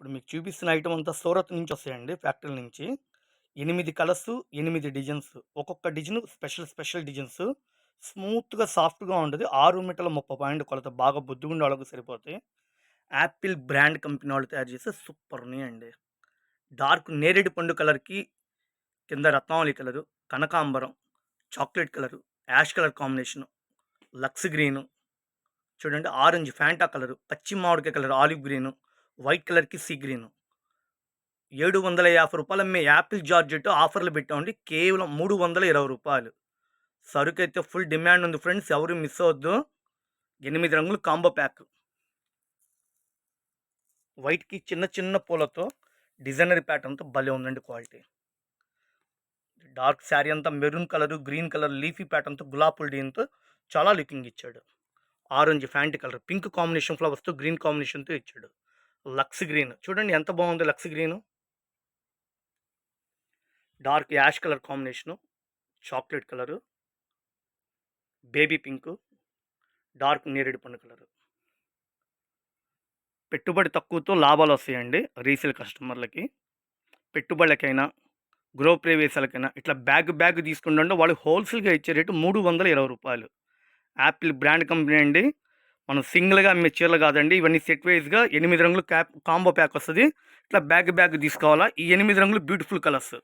ఇప్పుడు మీకు చూపిస్తున్న ఐటమ్ అంతా సూరత్ నుంచి వస్తాయండి ఫ్యాక్టరీ నుంచి. ఎనిమిది కలర్స్, ఎనిమిది డిజైన్స్. ఒక్కొక్క డిజైన్ స్పెషల్, స్పెషల్ డిజైన్స్. స్మూత్‌గా, సాఫ్ట్‌గా ఉంటుంది ఆరు మీటర్ల 30 పాయింట్ కొలత. బాగా బుద్ధిగుండే వాళ్ళకు సరిపోతాయి. యాపిల్ బ్రాండ్ కంపెనీ వాళ్ళు తయారు చేసే సూపర్ ఉన్నాయండి. డార్క్ నేరేడు పండు కలర్‌కి కింద రత్నావళి కలరు, కనకాంబరం, chocolate colour, ash colour combination, lux green, చూడండి ఆరెంజ్ ఫ్యాంటా కలరు, పచ్చి మామిడికాయ కలర్ ఆలివ్ గ్రీను, వైట్ కలర్‌కి సీ గ్రీన్ ఏడు వందల యాభై రూపాయలు అమ్మే యాపిల్ జార్జెట్ ఆఫర్‌లు పెట్టామండి. కేవలం రూ. 320 సరుకైతే ఫుల్ డిమాండ్ ఉంది ఫ్రెండ్స్. ఎవరు మిస్ అవద్దు ఎనిమిది రంగులు కాంబో ప్యాక్. వైట్‌కి చిన్న చిన్న పూలతో డిజైనరీ ప్యాటర్న్‌తో భలే ఉందండి క్వాలిటీ. డార్క్ శారీ అంతా maroon colour, green colour leafy ప్యాటర్న్‌తో గులాబీ డీన్తో చాలా లుకింగ్ ఇచ్చాడు. Orange Fanta colour, pink combination ఫ్లవర్స్‌తో green కాంబినేషన్‌తో ఇచ్చాడు. లక్స్ గ్రీన్ చూడండి ఎంత బాగుంది lux green. Dark ash colour combination, chocolate colour, baby pink, dark నేరేడు పండు కలరు. పెట్టుబడి తక్కువతో లాభాలు వస్తాయండి రీసేల్ కస్టమర్లకి. పెట్టుబడులకైనా, గృహ ప్రవేశాలకైనా ఇట్లా బ్యాగ్ బ్యాగ్ తీసుకుంటుంటే వాళ్ళు హోల్సేల్‌గా ఇచ్చే రేటు మూడు వందల ఇరవై రూపాయలు యాపిల్ బ్రాండ్ కంపెనీ అండి. మనం సింగిల్‌గా అమ్మే చీరలు కాదండి. ఇవన్నీ సెట్ వైస్‌గా ఎనిమిది రంగులు క్యాప్ కాంబో ప్యాక్ వస్తుంది ఇట్లా బ్యాగ్ బ్యాగ్ తీసుకోవాలా. ఈ ఎనిమిది రంగులు beautiful colours.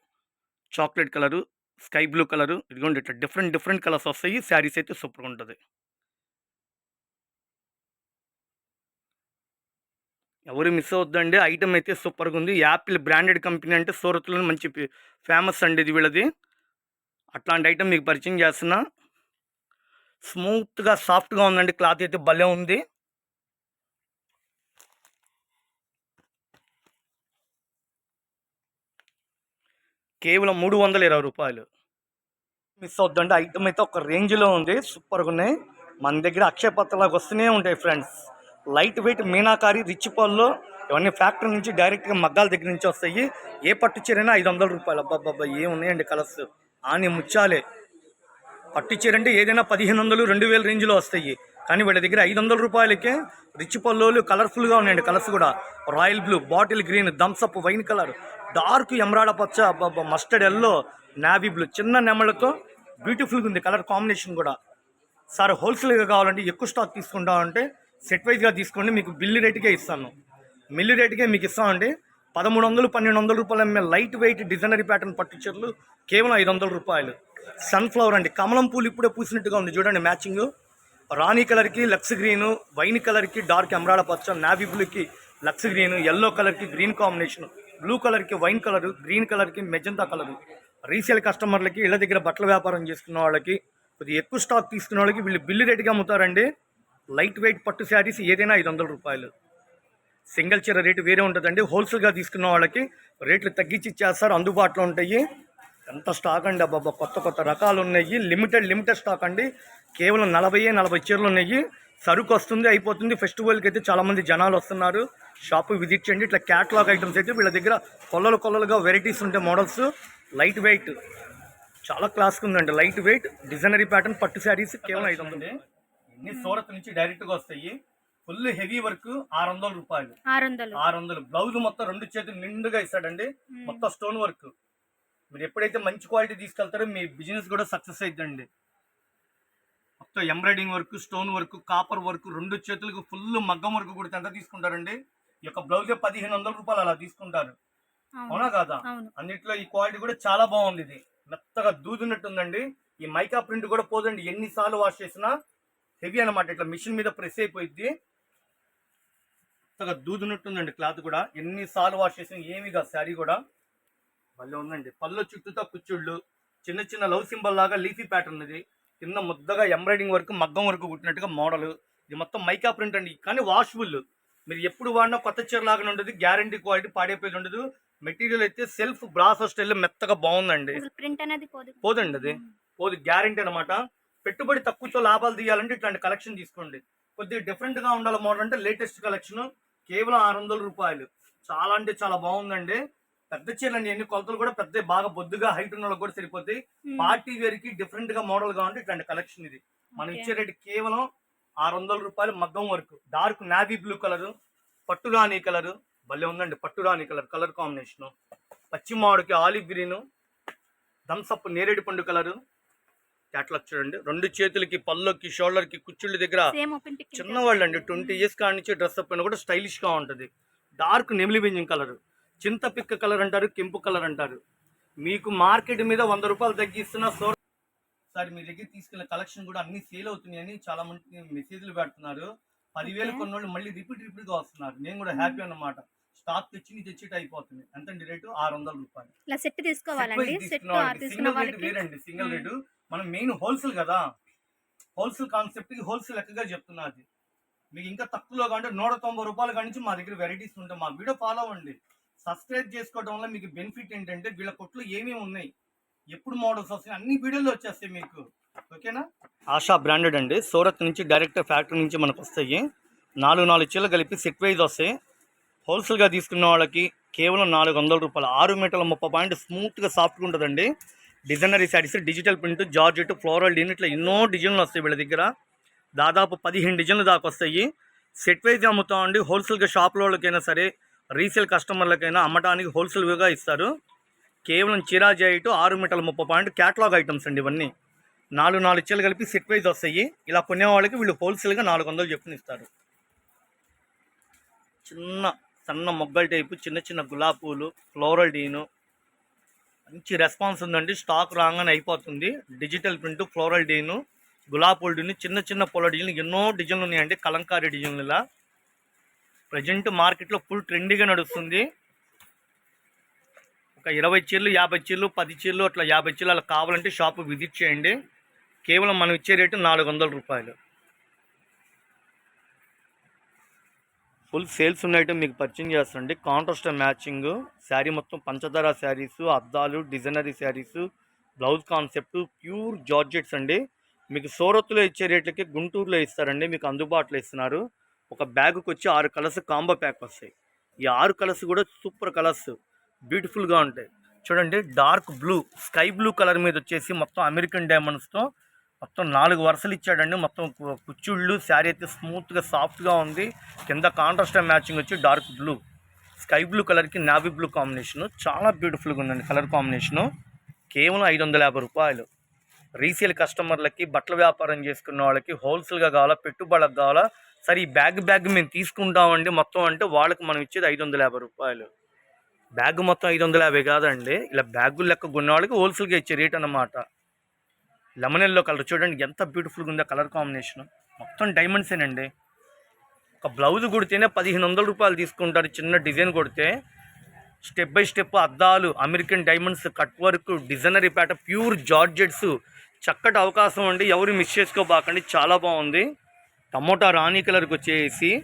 Chocolate colour, sky blue colour ఇదిగోండి ఇట్లా డిఫరెంట్ డిఫరెంట్ కలర్స్ వస్తాయి. శారీస్ అయితే సూపర్‌గా ఉంటుంది ఎవరు మిస్ అవుతుందండి ఐటమ్ అయితే సూపర్‌గా ఉంది. యాపిల్ బ్రాండెడ్ కంపెనీ అంటే సూరత్‌లోనే మంచి ఫేమస్ అండి ఇది వీళ్ళది. అట్లాంటి ఐటమ్ మీకు పరిచయం చేస్తున్నా. స్మూత్‌గా, సాఫ్ట్‌గా ఉందండి. క్లాత్ అయితే భలే ఉంది. కేవలం మూడు వందల ఇరవై రూపాయలు మిస్ అవుతుందండి ఐటమ్ అయితే ఒక రేంజ్‌లో ఉంది. సూపర్‌గా ఉన్నాయి. మన దగ్గర అక్షయపత్రలాగా వస్తూనే ఉంటాయి friends. Light weight meenakari, rich పాల్లో ఇవన్నీ ఫ్యాక్టరీ నుంచి డైరెక్ట్‌గా మగ్గాల దగ్గర నుంచి వస్తాయి. ఏ పట్టు చీరైనా రూ. 500 అబ్బబ్బబ్బా! ఏమున్నాయండి కలర్స్. ఆని ముచ్చాలే పట్టు చీర అంటే ఏదైనా 1500, 2000 రేంజ్‌లో వస్తాయి. కానీ వీళ్ళ దగ్గర ఐదు వందల రూపాయలకే రిచ్ పల్లోలు కలర్‌ఫుల్‌గా ఉన్నాయండి కలర్స్ కూడా. Royal blue, bottle green, Thums Up wine colour, dark emerald పచ్చ, మస్టర్డ్ ఎల్లో నావీ బ్లూ చిన్న నెమళ్ళతో బ్యూటిఫుల్‌గా ఉంది కలర్ కాంబినేషన్ కూడా. సార్ హోల్సేల్‌గా కావాలంటే ఎక్కువ స్టాక్ తీసుకుంటామంటే సెట్ వైజ్గా తీసుకోండి. మీకు బిల్లు రేటుకే ఇస్తాను. మిల్లు రేటుకే మీకు ఇస్తామండి. రూ. 1300, రూ. 1200 అమ్మే లైట్ వెయిట్ డిజైనరీ ప్యాటర్న్ పట్టు చీరలు కేవలం రూ. 500 సన్‌ఫ్లవర్ అండి. కమలం పూలు ఇప్పుడే పూసినట్టుగా ఉంది చూడండి మ్యాచింగు. రాణి కలర్‌కి లక్స్ గ్రీను, వైన్ కలర్‌కి డార్క్ ఎమరాడ పచ్చ, నావీ బ్లూకి లక్స్ గ్రీను, ఎల్లో కలర్‌కి గ్రీన్ కాంబినేషన్, బ్లూ కలర్‌కి వైన్ కలరు, గ్రీన్ కలర్‌కి మెజంతా కలరు. రీసేల్ కస్టమర్లకి ఇళ్ళ దగ్గర బట్టల వ్యాపారం చేసుకున్న వాళ్ళకి కొద్దిగా ఎక్కువ స్టాక్ తీసుకున్న వాళ్ళకి వీళ్ళు బిల్లు రేటుగా అమ్ముతారండి. లైట్ వెయిట్ పట్టు శారీస్ ఏదైనా ఐదు రూపాయలు సింగిల్ చీర రేటు వేరే ఉంటుందండి. హోల్సేల్‌గా తీసుకున్న వాళ్ళకి రేట్లు తగ్గించి ఇచ్చేస్తారు. అందుబాటులో ఉంటాయి. ఎంత స్టాక్ అండి అబ్బబ్బా! కొత్త కొత్త రకాలు ఉన్నాయి. లిమిటెడ్ లిమిటెడ్ స్టాక్ అండి. కేవలం 40 40 చీరలు ఉన్నాయి. సరుకు వస్తుంది అయిపోతుంది. ఫెస్టివల్‌కి అయితే చాలామంది జనాలు వస్తున్నారు. షాప్ విజిట్ చేయండి. ఇట్లా క్యాటలాగ్ ఐటమ్స్ అయితే వీళ్ళ దగ్గర కొల్లలు కొల్లలుగా వెరైటీస్ ఉంటాయి మోడల్స్. లైట్ వెయిట్ చాలా క్లాస్‌గా ఉందండి. లైట్ వెయిట్ డిజైనరీ ప్యాటర్న్ పట్టు శారీస్ కేవలం 500 ఇన్ని సూరత్ నుంచి డైరెక్ట్‌గా వస్తాయి. ఫుల్ హెవీ వర్క్ రూ. 600 600 600 బ్లౌజ్ మొత్తం రెండు చేతులు నిండుగా ఇస్తాడండి. మొత్తం స్టోన్ వర్క్. మీరు ఎప్పుడైతే మంచి క్వాలిటీ తీసుకెళ్తారో మీ బిజినెస్ కూడా సక్సెస్ అయిద్దండి. మొత్తం embroidering work, stone work, copper work రెండు చేతులకు ఫుల్ మగ్గం వర్క్ కూడా ఎంత తీసుకుంటారండి? ఈ యొక్క బ్లౌజే రూ. 1500 అలా తీసుకుంటారు. అవునా కాదా? అన్నిట్లో ఈ క్వాలిటీ కూడా చాలా బాగుంది ఇది. మెత్తగా దూదినట్టుందండి. ఈ మైకా ప్రింట్ కూడా పోదండి. ఎన్నిసార్లు వాష్ చేసినా హెవీ అన్నమాట. ఇట్లా మిషన్ మీద ప్రెస్ అయిపోయిద్ది. మెత్తగా దూదినట్టుందండి క్లాత్ కూడా. ఎన్నిసార్లు వాష్ చేసినా ఏమీ కాదు శారీ కూడా. భలే ఉందండి. పళ్ళు చుట్టూతో కుచ్చుళ్ళు, చిన్న చిన్న లవ్ సింబల్ లాగా లీఫీ ప్యాటర్న్ ఇది. కింద ముద్దగా ఎంబ్రాయిడింగ్ వర్క్, మగ్గం వర్క్ కుట్టినట్టుగా మోడల్. ఇది మొత్తం మైకా ప్రింట్ అండి. కానీ వాషబుల్. మీరు ఎప్పుడు వాడినా కొత్త చీర లాగానే ఉండదు. గ్యారంటీ క్వాలిటీ పాడైపోయేది ఉండదు. మెటీరియల్ అయితే సెల్ఫ్ బ్రాసో స్టైల్ మెత్తగా బాగుందండి. ప్రింట్ అనేది పోదు పోదండి అది. పోదు గ్యారంటీ అనమాట. పెట్టుబడి తక్కువతో లాభాలు తీయాలంటే ఇట్లాంటి కలెక్షన్ తీసుకోండి. కొద్దిగా డిఫరెంట్గా ఉండాలి మోడల్ అంటే లేటెస్ట్ కలెక్షన్ కేవలం రూ. 600 చాలా అంటే చాలా బాగుందండి. పెద్ద చీరలు అండి ఎన్ని కొలతలు కూడా పెద్ద బాగా బొద్దుగా హైట్ ఉన్న వాళ్ళకి కూడా సరిపోతాయి. పార్టీ వేర్కి డిఫరెంట్గా మోడల్గా ఉంటే ఇట్లాంటి కలెక్షన్ ఇది. మనం. ఇచ్చే రేటు కేవలం రూ. 600 మగ్గం work dark navy blue colour, పట్టు రాణి కలర్, భలే ఉందండి పట్టు రాని కలర్ కలర్ కాంబినేషను పచ్చి మామిడికి ఆలివ్ గ్రీను థమ్సప్ నేరేడు పండు కలరు క్యాట్లాగ్ చూడండి. రెండు చేతులకి పళ్ళకి షోల్డర్కి కుచ్చుళ్ళ దగ్గర చిన్నవాళ్ళు అండి. ట్వంటీ ఇయర్స్ కాడి నుంచి డ్రెస్ అప్ అయినా కూడా స్టైలిష్గా ఉంటుంది. డార్క్ నెమిలి బెంజింగ్ కలర్ చింత పిక్క కలర్ అంటారు కెంపు కలర్ అంటారు. మీకు మార్కెట్ మీద వంద రూపాయలు తగ్గిస్తున్న సో సార్ మీ దగ్గర తీసుకెళ్ళిన కలెక్షన్ కూడా అన్ని సేల్ అవుతున్నాయని చాలా మంది మెసేజ్లు పెడుతున్నారు. పదివేలు Okay. కొన్నోళ్ళు మళ్ళీ రిపీట్ రిపీట్గా వస్తున్నారు. నేను కూడా హ్యాపీ అన్నమాట. స్టాక్ తెచ్చి తెచ్చిట్ అయిపోతుంది. ఎంతండి రేటు? ఆరు వందల రూపాయలు. ఇలా సెట్ తీసుకోవాలండి. సెట్ తీసుకున్న సింగిల్ రేట్ వేరండి సింగిల్. రేటు మనం మెయిన్ హోల్సేల్ కదా. హోల్సేల్ కాన్సెప్ట్కి హోల్సేల్ లెక్కగా చెప్తున్నది మీకు ఇంకా తక్కువలో కంటే నూట తొంభై రూపాయల కాడి నుంచి మా దగ్గర వెరైటీస్ ఉంటాయి. మా వీడియో ఫాలో అవ్వండి. సబ్స్క్రైబ్ చేసుకోవడం వల్ల మీకు బెనిఫిట్ ఏంటంటే వీళ్ళ కొట్లు ఏమేమి ఉన్నాయి ఎప్పుడు మోడల్స్ వస్తాయి అన్ని వీడియోలు వచ్చేస్తాయి మీకు. ఓకేనా? ఆశా బ్రాండెడ్ అండి. సూరత్ నుంచి డైరెక్ట్ ఫ్యాక్టరీ నుంచి మనకు వస్తాయి. నాలుగు నాలుగు చీరలు కలిపి సెట్ వైజ్ వస్తాయి హోల్సేల్గా తీసుకున్న వాళ్ళకి కేవలం నాలుగు వందల రూపాయలు. ఆరు మీటర్ల ముప్పై పాయింట్ స్మూత్గా సాఫ్ట్గా ఉంటుందండి. Designer saris digital print georgette floral DIN ఇట్లా ఎన్నో డిజైన్లు వస్తాయి వీళ్ళ దగ్గర. దాదాపు పదిహేను డిజైన్లు దాకా వస్తాయి. సెట్ వైజ్ అమ్ముతామండి. హోల్సేల్గా షాప్లో వాళ్ళకైనా సరే రీసేల్ కస్టమర్లకైనా అమ్మడానికి హోల్సేల్గా ఇస్తారు. కేవలం చీరా జాయిట్ ఆరు మీటర్ల ముప్పై పాయింట్ క్యాటలాగ్ ఐటమ్స్ అండి ఇవన్నీ. నాలుగు నాలుగు చీరలు కలిపి సెట్ వైజ్ వస్తాయి. ఇలా కొనే వాళ్ళకి వీళ్ళు హోల్సేల్గా నాలుగు వందలు చెప్పుని ఇస్తారు. చిన్న సన్న మొగ్గల టైపు చిన్న చిన్న గులాబీ పూలు ఫ్లోరల్ డీను. మంచి రెస్పాన్స్ ఉందండి. స్టాక్ రాగానే అయిపోతుంది. డిజిటల్ ప్రింట్ ఫ్లోరల్ డీను గులాబీ పూల డీను చిన్న చిన్న పూల డిజైన్లు ఎన్నో డిజైన్లు ఉన్నాయండి. కలంకారీ డిజైన్లు ఇలా. ప్రజెంట్ మార్కెట్లో ఫుల్ ట్రెండీగా నడుస్తుంది. ఒక ఇరవై చీరలు యాభై చీరలు పది చీరలు అట్లా యాభై చీరలు అలా కావాలంటే షాప్ విజిట్ చేయండి. కేవలం మనం ఇచ్చే రేటు నాలుగు వందల రూపాయలు. ఫుల్ సేల్స్ ఉన్న ఐటమ్ మీకు పరిచయం చేస్తాండి కాంట్రాస్ట్ మ్యాచింగ్ శారీ మొత్తం పంచదార శారీస్ అద్దాలు designer saris blouse concept pure georgettes అండి. మీకు సూరత్లో ఇచ్చే రేట్లకి గుంటూరులో ఇస్తారండి. మీకు అందుబాటులో ఇస్తున్నారు. ఒక బ్యాగ్కి వచ్చి ఆరు కలర్స్ కాంబో ప్యాక్ వస్తాయి. ఈ ఆరు కలర్స్ కూడా సూపర్ కలర్స్ బ్యూటిఫుల్గా ఉంటాయి. చూడండి dark blue sky blue colour మీద వచ్చేసి మొత్తం అమెరికన్ డైమండ్స్తో మొత్తం నాలుగు వరుసలు ఇచ్చాడండి. మొత్తం కుచ్చుళ్ళు శారీ అయితే స్మూత్గా సాఫ్ట్గా ఉంది. కింద కాంట్రాస్ట్ మ్యాచింగ్ వచ్చి డార్క్ బ్లూ. స్కై బ్లూ కలర్కి నావీ బ్లూ కాంబినేషను. చాలా బ్యూటిఫుల్గా ఉందండి కలర్ కాంబినేషను. కేవలం ఐదు వందల యాభై రూపాయలు. రీసేల్ కస్టమర్లకి బట్టల వ్యాపారం చేసుకున్న వాళ్ళకి హోల్సేల్గా కావాలా పెట్టుబడులకు కావాలా సరే ఈ బ్యాగ్ బ్యాగ్ మేము తీసుకుంటామండి మొత్తం అంటే వాళ్ళకి మనం ఇచ్చేది ఐదు వందల యాభై రూపాయలు. బ్యాగ్ మొత్తం ఐదు వందల యాభై కాదండి. ఇలా బ్యాగులు లెక్క కొన్న వాళ్ళకి హోల్సేల్గా ఇచ్చే రేట్ అన్నమాట. లెమన్ ఎల్లో కలర్ చూడండి ఎంత బ్యూటిఫుల్గా ఉందో కలర్ కాంబినేషన్. మొత్తం డైమండ్సేనండి. ఒక బ్లౌజ్ కుడితేనే పదిహేను వందల రూపాయలు తీసుకుంటారు చిన్న డిజైన్ కొడితే. స్టెప్ బై స్టెప్ అద్దాలు American diamonds cut work designer ప్యాట pure georgettes. చక్కటి అవకాశం అండి. ఎవరు మిస్ చేసుకోబాకండి. చాలా బాగుంది. టమోటా రాణి కలర్కి వచ్చేసి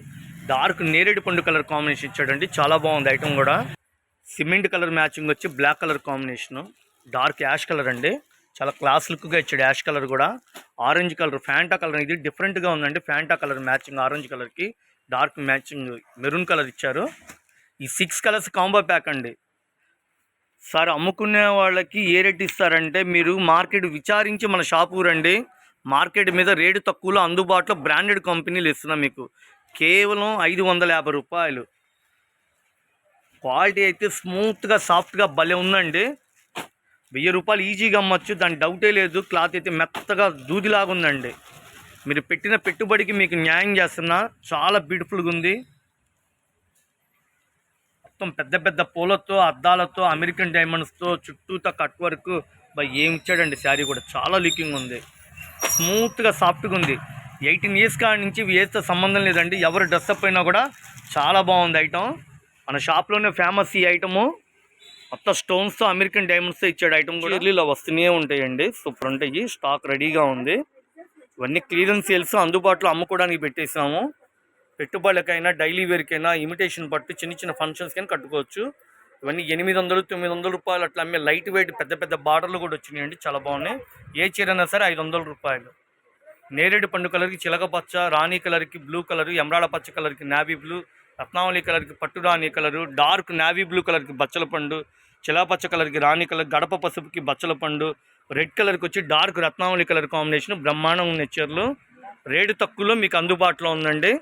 డార్క్ నేరేడు పండు కలర్ కాంబినేషన్ ఇచ్చాడండి. చాలా బాగుంది ఐటమ్ కూడా. సిమెంట్ కలర్ మ్యాచింగ్ వచ్చి black colour combination. Dark ash colour అండి. చాలా క్లాస్ లుక్గా ఇచ్చాడు యాష్ కలర్ కూడా. ఆరెంజ్ కలర్ ఫ్యాంటా కలర్ ఇది డిఫరెంట్గా ఉందండి. ఫ్యాంటా కలర్ మ్యాచింగ్ ఆరెంజ్ కలర్కి డార్క్ మ్యాచింగ్ మెరూన్ కలర్ ఇచ్చారు. ఈ సిక్స్ కలర్స్ కాంబో ప్యాక్ అండి. సార్ అమ్ముకునే వాళ్ళకి ఏ రేట్ ఇస్తారంటే మీరు మార్కెట్ విచారించి మన షాపు రండి. మార్కెట్ మీద రేటు తక్కువలో అందుబాటులో బ్రాండెడ్ కంపెనీలు ఇస్తున్నాం మీకు. కేవలం ఐదు వందల యాభై రూపాయలు. క్వాలిటీ అయితే స్మూత్గా సాఫ్ట్గా భలే ఉందండి. వెయ్యి రూపాయలు ఈజీగా అమ్మచ్చు దాని డౌటే లేదు. క్లాత్ అయితే మెత్తగా దూదిలాగా ఉందండి. మీరు పెట్టిన పెట్టుబడికి మీకు న్యాయం చేస్తున్నా. చాలా బ్యూటిఫుల్గా ఉంది. మొత్తం పెద్ద పెద్ద పూలతో అద్దాలతో అమెరికన్ డైమండ్స్తో చుట్టూతో కట్ వర్క్. బై ఏం ఇచ్చాడండి శారీ కూడా. చాలా లుకింగ్ ఉంది. స్మూత్గా సాఫ్ట్గా ఉంది. ఎయిటీన్ ఇయర్స్ కాడి నుంచి వేస్తే సంబంధం లేదండి. ఎవరు డ్రెస్అప్ అయినా కూడా చాలా బాగుంది ఐటమ్. మన షాప్లోనే ఫేమస్ ఈ ఐటము. మొత్తం స్టోన్స్తో అమెరికన్ డైమండ్స్తో ఇచ్చాడు ఐటమ్ కూడా. ఇలా వస్తూనే ఉంటాయండి. సూపర్ ఉంటాయి. స్టాక్ రెడీగా ఉంది. ఇవన్నీ క్లియరెన్స్ సేల్స్ అందుబాటులో అమ్ముకోవడానికి పెట్టేసాము. పెట్టుబడులకైనా డైలీ వేర్కైనా ఇమిటేషన్ పట్టు చిన్న చిన్న ఫంక్షన్స్కైనా కట్టుకోవచ్చు. ఇవన్నీ ఎనిమిది వందలు తొమ్మిది వందల రూపాయలు అట్లా అమ్మే లైట్ వెయిట్ పెద్ద పెద్ద బార్డర్లు కూడా వచ్చినాయండి చాలా బాగున్నాయి. ఏ చీర అయినా సరే ఐదు వందల రూపాయలు. నేరేడు పండు కలర్కి చిలక పచ్చ రాణి కలర్కి బ్లూ కలర్ ఎమరాడ పచ్చ కలర్కి నావీ బ్లూ రత్నావళి కలర్కి పట్టు రాణి కలరు డార్క్ నావీ బ్లూ కలర్కి బచ్చల పండు చిలపచ్చ కలర్కి రాణి కలర్ గడప పసుపుకి బచ్చల పండు రెడ్ కలర్కి వచ్చి డార్క్ రత్నావళి కలర్ కాంబినేషన్ బ్రహ్మాండం ఉన్న చీరలు. రేటు తక్కువలో మీకు అందుబాటులో ఉందండి.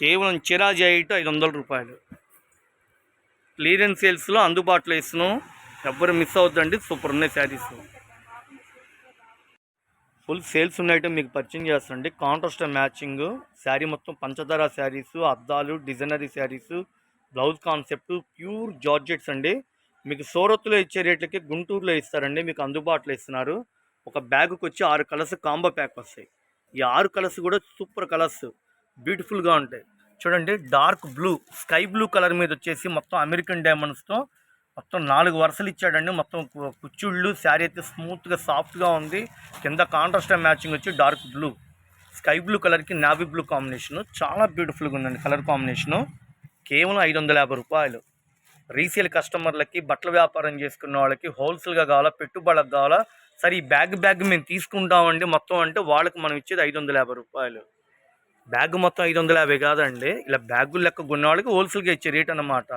కేవలం చిరాజీ ఐట్ ఐదు వందల రూపాయలు. క్లియరెన్స్ సేల్స్లో అందుబాటులో ఇస్తున్నాం. ఎవ్వరు మిస్ అవుతుందండి సూపర్ ఉన్నాయి శారీస్ ఫుల్ సేల్స్ ఉన్న ఐటమ్ మీకు పరిచయం చేస్తాండి కాంట్రాస్ట్ మ్యాచింగ్ శారీ మొత్తం పంచదార శారీస్ అద్దాలు designer saris blouse concept pure georgettes అండి. మీకు సూరత్లో ఇచ్చే రేట్లకి గుంటూరులో ఇస్తారండి. మీకు అందుబాటులో ఇస్తున్నారు. ఒక బ్యాగుకి వచ్చి ఆరు కలర్స్ కాంబో ప్యాక్ వస్తాయి. ఈ ఆరు కలర్స్ కూడా సూపర్ కలర్స్ బ్యూటిఫుల్గా ఉంటాయి. చూడండి dark blue sky blue colour మీద వచ్చేసి మొత్తం అమెరికన్ డైమండ్స్తో మొత్తం నాలుగు వరుసలు ఇచ్చాడండి. మొత్తం కుచ్చుళ్ళు శారీ అయితే స్మూత్గా సాఫ్ట్గా ఉంది. కింద కాంట్రాస్ట్ మ్యాచింగ్ వచ్చి డార్క్ బ్లూ. స్కై బ్లూ కలర్కి నావీ బ్లూ కాంబినేషను. చాలా బ్యూటిఫుల్గా ఉందండి కలర్ కాంబినేషను. కేవలం ఐదు వందల యాభై రూపాయలు. రీసేల్ కస్టమర్లకి బట్టల వ్యాపారం చేసుకున్న వాళ్ళకి హోల్సేల్గా కావాలా పెట్టుబడులకు కావాలా సరే ఈ బ్యాగ్ బ్యాగ్ మేము తీసుకుంటామండి మొత్తం అంటే వాళ్ళకి మనం ఇచ్చేది ఐదు వందల యాభై రూపాయలు. బ్యాగ్ మొత్తం ఐదు వందల యాభై కాదండి. ఇలా బ్యాగులు లెక్క కొన్న వాళ్ళకి హోల్సేల్గా ఇచ్చే రేట్ అన్నమాట.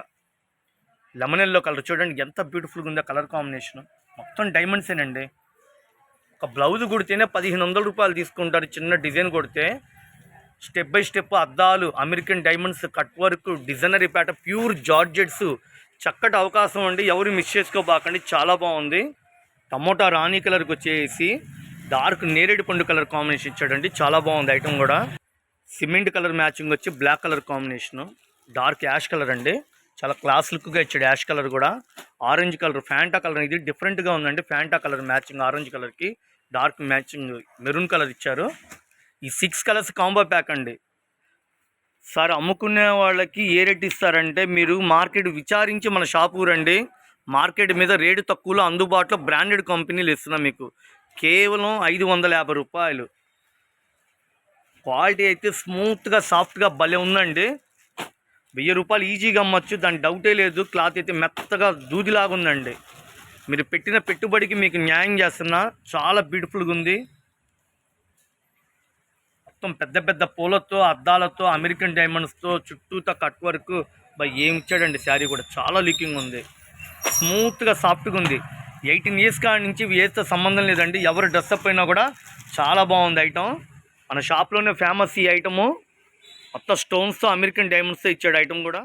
లెమన్ ఎల్లో కలర్ చూడండి ఎంత బ్యూటిఫుల్గా ఉందో కలర్ కాంబినేషన్. మొత్తం డైమండ్సేనండి ఒక బ్లౌజ్ కుడితేనే పదిహేను వందల రూపాయలు తీసుకుంటారు. చిన్న డిజైన్ కొడితే స్టెప్ బై స్టెప్ అద్దాలు American diamonds cut work designer ప్యాట pure georgettes. చక్కటి అవకాశం అండి. ఎవరు మిస్ చేసుకోబాకండి. చాలా బాగుంది. టమోటా రాణి కలర్కి వచ్చేసి డార్క్ నేరేడు పండు కలర్ కాంబినేషన్ ఇచ్చాడండి. చాలా బాగుంది ఐటమ్ కూడా. సిమెంట్ కలర్ మ్యాచింగ్ వచ్చి black colour combination. Dark ash colour అండి. చాలా క్లాస్ లుక్గా ఇచ్చాడు యాష్ కలర్ కూడా. ఆరెంజ్ కలర్ ఫ్యాంటా కలర్ ఇది డిఫరెంట్గా ఉందండి. ఫ్యాంటా కలర్ మ్యాచింగ్ ఆరెంజ్ కలర్కి డార్క్ మ్యాచింగ్ మెరూన్ కలర్ ఇచ్చారు. ఈ సిక్స్ కలర్స్ కాంబో ప్యాక్ అండి. సార్ అమ్ముకునే వాళ్ళకి ఏ రేట్ ఇస్తారంటే మీరు మార్కెట్ విచారించి మన షాపు రండి మార్కెట్ మీద రేటు తక్కువలో అందుబాటులో బ్రాండెడ్ కంపెనీలు ఇస్తున్నాం మీకు. కేవలం ఐదు వందల యాభై రూపాయలు. క్వాలిటీ అయితే స్మూత్గా సాఫ్ట్గా భలే ఉందండి. వెయ్యి రూపాయలు ఈజీగా అమ్మచ్చు దాని డౌటే లేదు. క్లాత్ అయితే మెత్తగా దూదిలాగా ఉందండి. మీరు పెట్టిన పెట్టుబడికి మీకు న్యాయం చేస్తున్నా. చాలా బ్యూటిఫుల్గా ఉంది. మొత్తం పెద్ద పెద్ద పూలతో అద్దాలతో అమెరికన్ డైమండ్స్తో చుట్టూతో కట్ వర్క్. బై ఏం ఇచ్చాడండి శారీ కూడా. చాలా లీకింగ్ ఉంది. స్మూత్గా సాఫ్ట్గా ఉంది. ఎయిటీన్ ఇయర్స్ కాడి నుంచి వేస్తే సంబంధం లేదండి. ఎవరు డ్రెస్అప్ అయినా కూడా చాలా బాగుంది ఐటమ్. మన షాప్లోనే ఫేమస్ ఈ ఐటము మొత్తం స్టోన్స్తో అమెరికన్ డైమండ్స్తో ఇచ్చాడు ఐటమ్ కూడా.